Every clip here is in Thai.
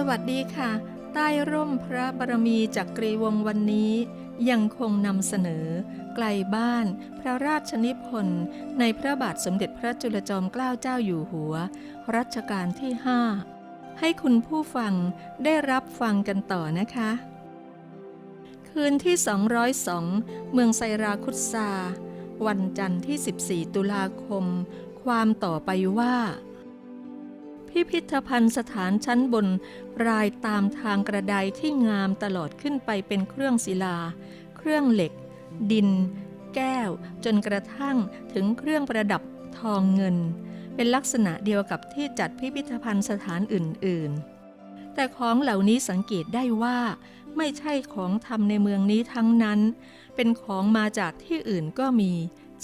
สวัสดีค่ะ ใต้ร่มพระบารมีจักกรีวงศ์วันนี้ ยังคงนำเสนอ ไกลบ้าน พระราชนิพนธ์ในพระบาทสมเด็จพระจุลจอมเกล้าเจ้าอยู่หัว รัชกาลที่ 5 ให้คุณผู้ฟังได้รับฟังกันต่อนะคะ คืนที่ 202 เมืองไซราคุตซา วันจันทร์ที่ 14 ตุลาคม ความต่อไปว่า พิพิธภัณฑ์สถานชั้นบน รายตามทางกระไดที่งามตลอดขึ้นไปเป็นเครื่องศิลา เครื่องเหล็ก ดิน แก้ว จนกระทั่งถึงเครื่องประดับทองเงิน เป็นลักษณะเดียวกับที่จัดพิพิธภัณฑ์สถานอื่น ๆ แต่ของเหล่านี้สังเกตได้ว่า ไม่ใช่ของทำในเมืองนี้ทั้งนั้น เป็นของมาจากที่อื่นก็มี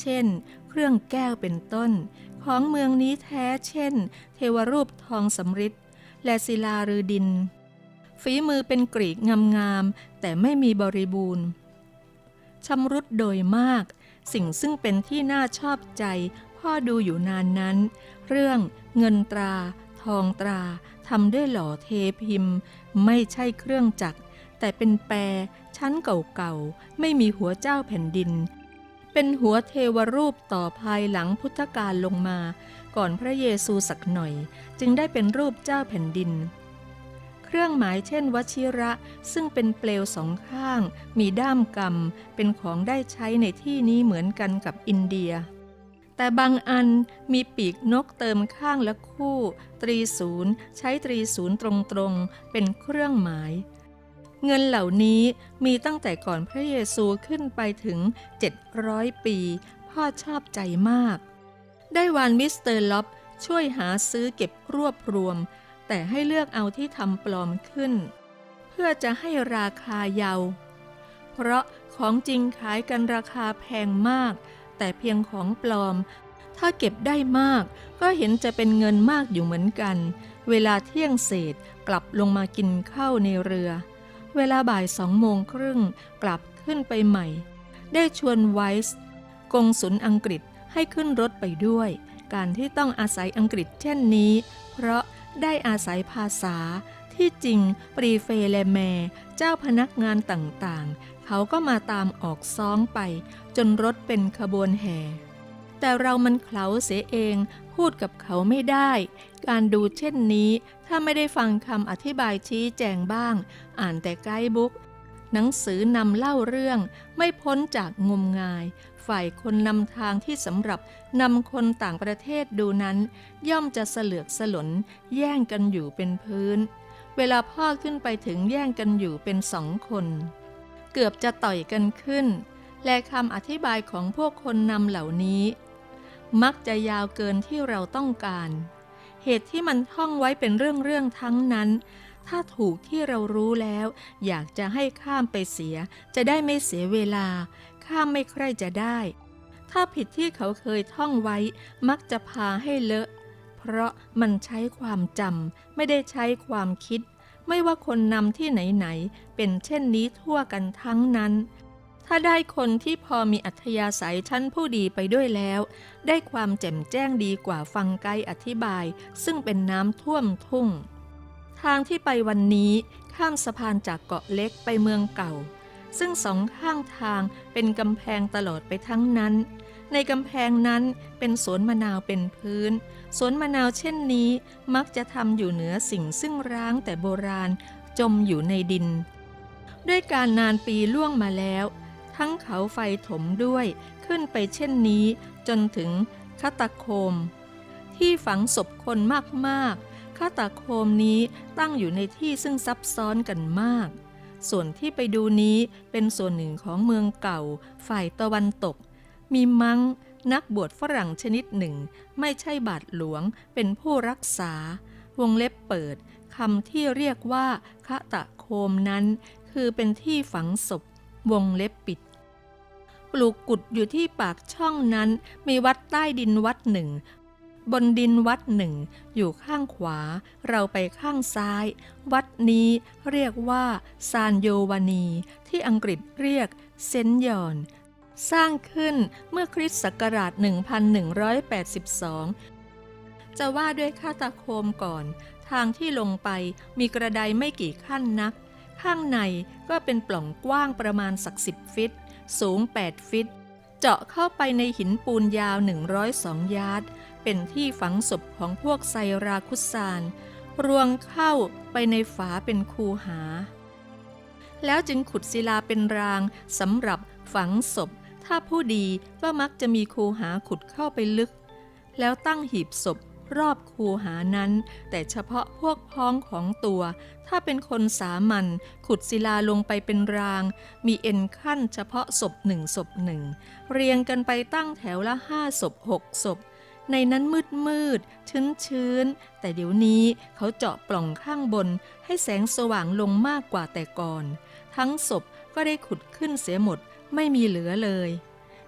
เช่น เครื่องแก้วเป็นต้น ของเมืองนี้แท้เช่น เทวรูปทองสำริดและศิลารือดิน ฝีมือเป็นกรีกงามๆแต่ไม่มีบริบูรณ์ชำรุดโดยมาก สิ่งซึ่งเป็นที่น่าชอบใจ พ่อดูอยู่นานนั้น เรื่องเงินตรา ทองตราทำด้วยหล่อเทพิมพ์ ไม่ใช่เครื่องจักร แต่เป็นแปรชั้นเก่าๆ ไม่มีหัวเจ้าแผ่นดิน เป็นหัวเทวรูปต่อภายหลังพุทธกาลลงมา ก่อนพระเยซูสักหน่อย จึงได้เป็นรูปเจ้าแผ่นดิน เครื่องหมายเช่นวชิระ ซึ่งเป็นเปลวสองข้าง มีด้ามกำเป็นของได้ใช้ในที่นี้เหมือนกันกับอินเดีย แต่บางอันมีปีกนกเติมข้างละคู่ ตรีศูนย์ใช้ตรีศูนย์ตรงๆ เป็นเครื่องหมาย เงินเหล่านี้มีตั้งแต่ก่อนพระเยซูขึ้นไปถึง 700 ปี พ่อชอบใจมาก ได้วานมิสเตอร์ล็อบช่วยหาซื้อเก็บรวบรวม แต่ให้เลือกเอาที่ทำปลอมขึ้น เพื่อจะให้ราคาเยา เพราะของจริงขายกันราคาแพงมาก แต่เพียงของปลอม ถ้าเก็บได้มาก ก็เห็นจะเป็นเงินมากอยู่เหมือนกัน เวลาเที่ยงเศษกลับลงมากินข้าวในเรือ เวลาบ่ายสองโมงครึ่งกลับขึ้นไปใหม่ ได้ชวนไวส์กงสุลอังกฤษให้ขึ้นรถไปด้วย การที่ต้องอาศัยอังกฤษเช่นนี้ เพราะได้อาศัยภาษาที่จริงปรีเฟแลแมเจ้าพนักงานต่างๆ เขาก็มาตามออกซ้องไป จนรถเป็นขบวนแห่ แต่เรามันเขาเสียเองพูดกับเขาไม่ได้ การดูเช่นนี้ ถ้าไม่ได้ฟังคำอธิบายชี้แจงบ้าง อ่านแต่ไกด์บุ๊ก หนังสือนำเล่าเรื่อง ไม่พ้นจากงมงาย ฝ่ายคนนำทางที่สำหรับนำคนต่างประเทศดูนั้น ย่อมจะเสลือกสลน แย่งกันอยู่เป็นพื้น เวลาพ่อขึ้นไปถึงแย่งกันอยู่เป็นสองคน เกือบจะต่อยกันขึ้น และคำอธิบายของพวกคนนำเหล่านี้มักจะยาวเกินที่เราต้องการ เหตุที่มันท่องไว้เป็นเรื่องๆทั้งนั้น ถ้าถูกที่เรารู้แล้ว อยากจะให้ข้ามไปเสีย จะได้ไม่เสียเวลา ข้ามไม่ใครจะได้ ถ้าผิดที่เขาเคยท่องไว้ มักจะพาให้เลอะ เพราะมันใช้ความจำไม่ได้ใช้ความคิด ไม่ว่าคนนำที่ไหนๆเป็นเช่นนี้ทั่วกันทั้งนั้น ถ้าได้คนที่พอมีอัธยาศัยชั้นผู้ดีไปด้วยแล้ว ได้ความแจ่มแจ้งดีกว่าฟังไกด์อธิบาย ซึ่งเป็นน้ำท่วมทุ่ง ทางที่ไปวันนี้ข้ามสะพานจากเกาะเล็กไปเมืองเก่า ซึ่งสองข้างทางเป็นกำแพงตลอดไปทั้งนั้น ในกำแพงนั้นเป็นสวนมะนาวเป็นพื้น สวนมะนาวเช่นนี้มักจะทำอยู่เหนือสิ่งซึ่งร้างแต่โบราณจมอยู่ในดิน ด้วยการนานปีล่วงมาแล้ว ทั้งเขาไฟถมด้วยขึ้นไปเช่นนี้จนถึงคาตาโคม ที่ฝังศพคนมากๆคาตาโคมนี้ตั้งอยู่ในที่ซึ่งซับซ้อนกันมาก ส่วนที่ไปดูนี้เป็นส่วนหนึ่งของเมืองเก่า ฝ่ายตะวันตก มีมังนักบวชฝรั่งชนิดหนึ่ง ไม่ใช่บาทหลวงเป็นผู้รักษา วงเล็บเปิดคำที่เรียกว่าคะตะโคมนั้น คือเป็นที่ฝังศพ วงเล็บปิด ปลูกกุดอยู่ที่ปากช่องนั้นมีวัดใต้ดินวัดหนึ่ง บนดินวัดหนึ่ง อยู่ข้างขวา เราไปข้างซ้าย วัดนี้เรียกว่าซานโยวานี ที่อังกฤษเรียกเซนยอนสร้างขึ้นเมื่อคริสต์ศักราช 1182 จะว่าด้วยคาตาโคมก่อน ทางที่ลงไปมีกระไดไม่กี่ขั้นนัก ข้างในก็เป็นปล่องกว้างประมาณสักสิบฟิต สูง 8 ฟิต เจาะเข้าไปในหินปูนยาว 102 ยาร์ด เป็นที่ฝังศพของพวกไซราคุสานรวงเข้าไปในฝาเป็นคูหา แล้วจึงขุดศิลาเป็นรางสำหรับฝังศพ ถ้าผู้ดีก็มักจะมีคูหาขุดเข้าไปลึก แล้วตั้งหีบศพ รอบคูหานั้น แต่เฉพาะพวกพ้องของตัว ถ้าเป็นคนสามัญขุดศิลาลงไปเป็นราง มีเอ็นขั้นเฉพาะศพหนึ่งศพหนึ่งเรียงกันไปตั้งแถวละห้าศพหกศพในนั้นมืดมืดชื้นชื้น แต่เดี๋ยวนี้เขาเจาะปล่องข้างบน ให้แสงสว่างลงมากกว่าแต่ก่อน ทั้งศพก็ได้ขุดขึ้นเสียหมด ไม่มีเหลือเลย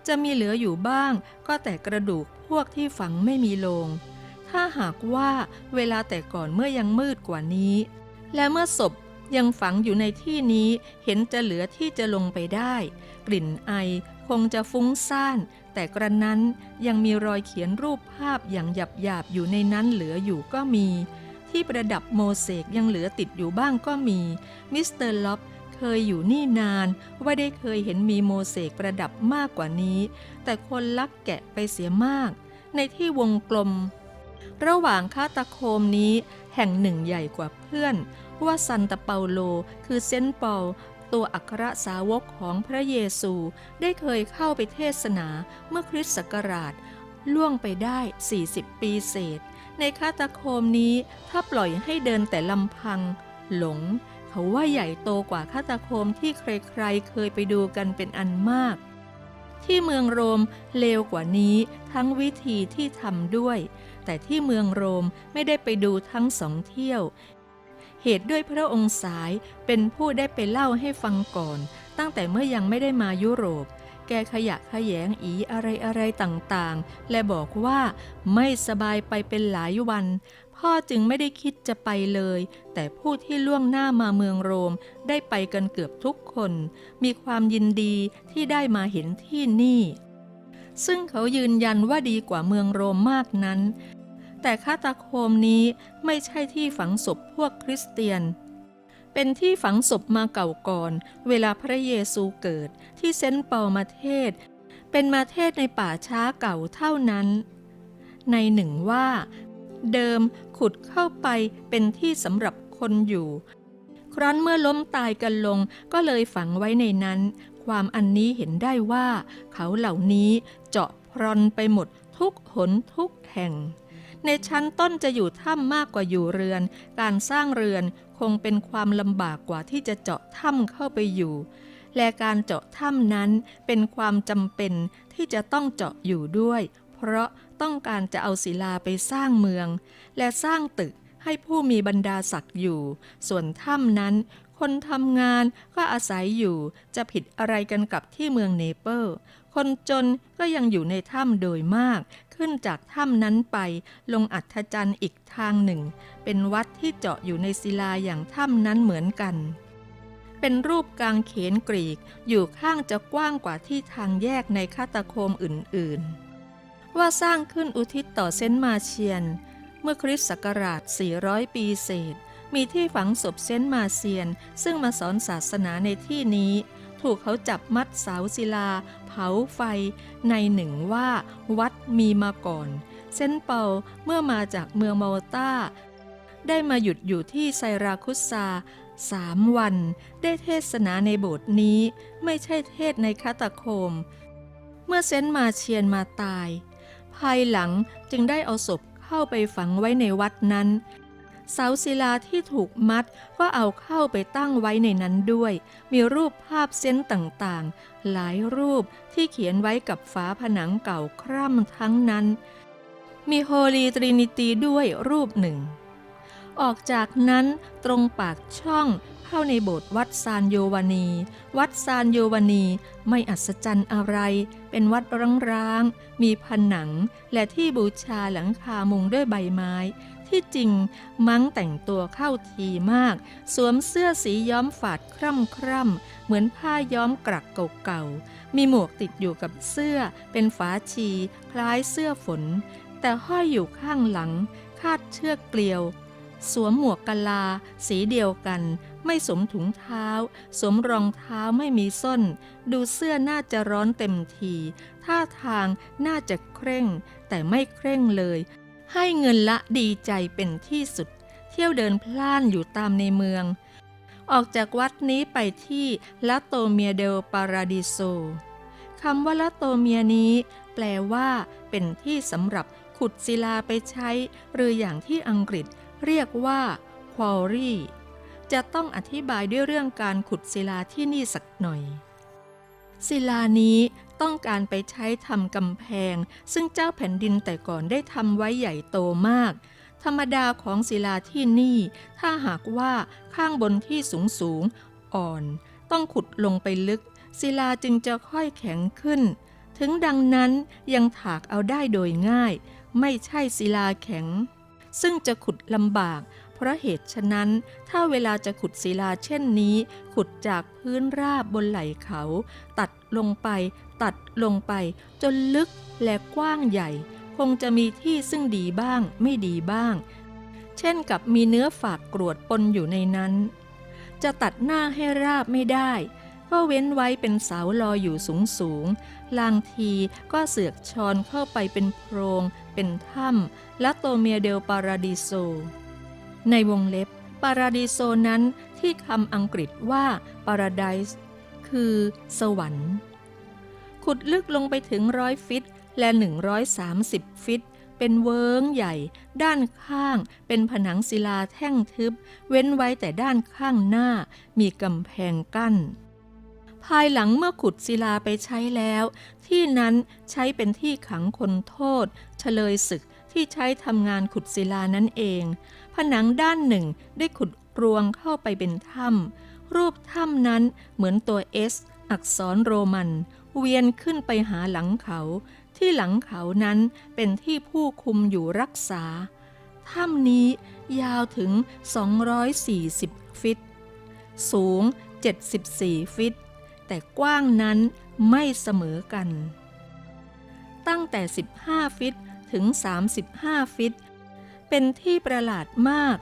จะมีเหลืออยู่บ้าง ก็แต่กระดูกพวกที่ฝังไม่มีโลง ถ้าหากว่าเวลาแต่ก่อนเมื่อยังมืดกว่านี้ และเมื่อศพยังฝังอยู่ในที่นี้เห็นจะเหลือที่จะลงไปได้ กลิ่นไอคงจะฟุ้งซ่าน แต่กระนั้นยังมีรอยเขียนรูปภาพอย่างหยบหยาบอยู่ในนั้นเหลืออยู่ก็มี ที่ประดับโมเสกยังเหลือติดอยู่บ้างก็มีมิสเตอร์ล็อบเคยอยู่นี่นานว่าได้เคยเห็นมีโมเสกประดับมากกว่านี้ แต่คนลักแกะไปเสียมาก ในที่วงกลม ระหว่างคาตาโคมนี้แห่งหนึ่งใหญ่กว่าเพื่อน ว่าซันตาเปาโลคือเซนเปาตัวอัครสาวกของพระเยซูได้เคยเข้าไปเทศนาเมื่อคริสต์ศักราช ล่วงไปได้ 40 ปีเศษ ในคาตาโคมนี้ถ้าปล่อยให้เดินแต่ลำพัง หลง เขาว่าใหญ่โตกว่าคาตาโคมที่ใครๆเคยไปดูกันเป็นอันมาก ที่เมืองโรมเลวกว่านี้ทั้งวิธีที่ทำด้วย แต่ที่เมืองโรมไม่ได้ไปดูทั้งสองเที่ยว เหตุด้วยพระองค์สายเป็นผู้ได้ไปเล่าให้ฟังก่อน ตั้งแต่เมื่อยังไม่ได้มายุโรป แกขยะขยงอีอะไรอะไรต่างๆ และบอกว่าไม่สบายไปเป็นหลายวัน พ่อจึงไม่ได้คิดจะไปเลย แต่ผู้ที่ล่วงหน้ามาเมืองโรมได้ไปกันเกือบทุกคน มีความยินดีที่ได้มาเห็นที่นี่ ซึ่งเขายืนยันว่าดีกว่าเมืองโรมมากนั้น แต่คาตาโคมนี้ไม่ใช่ที่ฝังศพพวกคริสเตียน เป็นที่ฝังศพมาเก่าก่อน เวลาพระเยซูเกิดที่เซนต์เปามาเทศ เป็นมาเทศในป่าช้าเก่าเท่านั้น ในหนึ่งว่า เดิมขุดเข้าไปเป็นที่สำหรับคนอยู่ ครั้นเมื่อล้มตายกันลงก็เลยฝังไว้ในนั้น ความอันนี้เห็นได้ว่า เขาเหล่านี้เจาะพรอนไปหมดทุกหนทุกแห่ง ในชั้นต้นจะอยู่ถ้ำมากกว่าอยู่เรือน การสร้างเรือนคงเป็นความลำบากกว่าที่จะเจาะถ้ำเข้าไปอยู่ และการเจาะถ้ำนั้นเป็นความจำเป็นที่จะต้องเจาะอยู่ด้วย เพราะต้องการจะเอาศิลาไปสร้างเมือง และสร้างตึกให้ผู้มีบรรดาศักดิ์อยู่ ส่วนถ้ำนั้น คนทำงานก็อาศัยอยู่จะผิดอะไรกันกับที่เมืองเนเปิลคนจนก็ยังอยู่ในถ้ำโดยมาก ขึ้นจากถ้ำนั้นไปลงอัฐจันทร์อีกทางหนึ่ง เป็นวัดที่เจาะอยู่ในศิลาอย่างถ้ำนั้นเหมือนกัน เป็นรูปกางเขนกรีกอยู่ข้างจะกว้างกว่าที่ทางแยกในคาตาโคมอื่นๆ ว่าสร้างขึ้นอุทิศต่อเซนต์มาเชียน เมื่อคริสต์ศักราช 400 ปีเศษ มีที่ฝังศพเซนต์มาเซียน ซึ่งมาสอนศาสนาในที่นี้ ถูกเขาจับมัดเสาศิลา เผาไฟ ในหนึ่งว่า วัดมีมาก่อน เซนเปาเมื่อมาจากเมืองมาลตาได้มาหยุดอยู่ที่ไซราคุซาสามวัน ได้เทศนาในโบสถ์นี้ไม่ใช่เทศในคาตาโคม เมื่อเซนมาเชียนมาตาย ภายหลังจึงได้เอาศพเข้าไปฝังไว้ในวัดนั้น เสาศิลาที่ถูกมัดก็เอาเข้าไปตั้งไว้ในนั้นด้วย มีรูปภาพเส้นต่างๆ หลายรูปที่เขียนไว้กับฝาผนังเก่าคร่ำทั้งนั้น มีโฮลีตรินิตีด้วยรูปหนึ่ง ออกจากนั้นตรงปากช่องเข้าในโบสถ์วัดซานโยวานี วัดซานโยวานีไม่อัศจรรย์อะไร เป็นวัดร้างๆ มีผนัง และที่บูชาหลังคามุงด้วยใบไม้ ที่จริงมั้งแต่งตัวเข้าทีมาก สวมเสื้อสีย้อมฝาดคร่ำคร่ำๆ เหมือนผ้าย้อมกรักเก่าๆ มีหมวกติดอยู่กับเสื้อ เป็นฝาชี คล้ายเสื้อฝน แต่ห้อยอยู่ข้างหลัง คาดเชือกเกลียว สวมหมวกกะลา สีเดียวกัน ไม่สวมถุงเท้า สวมรองเท้าไม่มีส้น ดูเสื้อน่าจะร้อนเต็มที ท่าทางน่าจะเคร่ง แต่ไม่เคร่งเลย ให้เงินละดีใจเป็นที่สุด เที่ยวเดินพล่านอยู่ตามในเมือง ออกจากวัดนี้ไปที่ลาโตเมียเดลปาราดิโซคำว่าลาโตเมียนี้ แปลว่า เป็นที่สำหรับขุดศิลาไปใช้ หรืออย่างที่อังกฤษเรียกว่า quarry จะต้องอธิบายด้วยเรื่องการขุดศิลาที่นี่สักหน่อย ศิลานี้ ต้องการไปใช้ทำกำแพง ซึ่งเจ้าแผ่นดินแต่ก่อนได้ทำไว้ใหญ่โตมาก ธรรมดาของศิลาที่นี่ ถ้าหากว่าข้างบนที่สูงสูงอ่อน ต้องขุดลงไปลึก ศิลาจึงจะค่อยแข็งขึ้น ถึงดังนั้นยังถากเอาได้โดยง่าย ไม่ใช่ศิลาแข็ง ซึ่งจะขุดลำบาก เพราะเหตุฉะนั้น ถ้าเวลาจะขุดศิลาเช่นนี้ ขุดจากพื้นราบบนไหล่เขา ตัดลงไป ตัดลงไป จนลึกและกว้างใหญ่ คงจะมีที่ซึ่งดีบ้างไม่ดีบ้าง เช่นกับมีเนื้อฝากกรวดปนอยู่ในนั้น จะตัดหน้าให้ราบไม่ได้ก็เว้นไว้เป็นเสาลอยอยู่สูงสูง ลางทีก็เสือกชอนเข้าไปเป็นโพรง เป็นถ้ำและโตเมียเดลปาราดิโซ ในวงเล็บ ปาราดิโซนั้นที่คำอังกฤษว่า paradise คือ สวรรค์ ขุดลึกลงไปถึงร้อยฟิต และ 130 ฟิต เป็นเวิ้งใหญ่ ด้านข้างเป็นผนังศิลาแท่งทึบ เว้นไว้แต่ด้านข้างหน้ามีกำแพงกั้นภายหลังเมื่อขุดศิลาไปใช้แล้ว ที่นั้นใช้เป็นที่ขังคนโทษ เฉลยศึก ที่ใช้ทำงานขุดศิลานั่นเอง ผนังด้านหนึ่งได้ขุดรวงเข้าไปเป็นถ้ำรูปถ้ำนั้นเหมือนตัว S อักษรโรมัน เวียนขึ้นไปหาหลังเขา ที่หลังเขานั้นเป็นที่ผู้คุมอยู่รักษา ถ้ำนี้ยาวถึง 240 ฟิต สูง 74 ฟิต แต่กว้างนั้นไม่เสมอกัน ตั้งแต่ 15 ฟิต ถึง 35 ฟิต เป็นที่ประหลาดมาก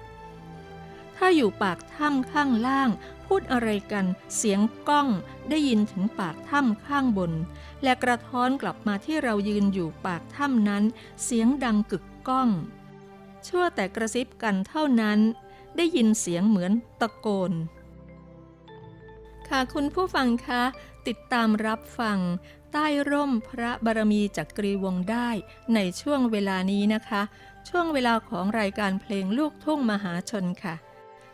ถ้าอยู่ปากถ้ำข้างล่าง พูดอะไรกันเสียงก้องได้ยินถึงปากถ้ำข้างบน และกระท้อนกลับมาที่เรายืนอยู่ปากถ้ำนั้น เสียงดังกึกก้อง ชั่วแต่กระซิบกันเท่านั้น ได้ยินเสียงเหมือนตะโกนค่ะคุณผู้ฟังคะ ติดตามรับฟัง ใต้ร่มพระบารมีจากกรีวงได้ในช่วงเวลานี้นะคะ ช่วงเวลาของรายการเพลงลูกทุ่งมหาชนค่ะ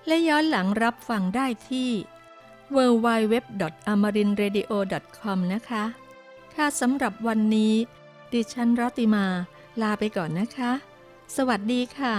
และย้อนหลังรับฟังได้ที่ www.amarinradio.com นะคะค่ะสำหรับวันนี้ ดิฉันรัติมา ลาไปก่อนนะคะ สวัสดีค่ะ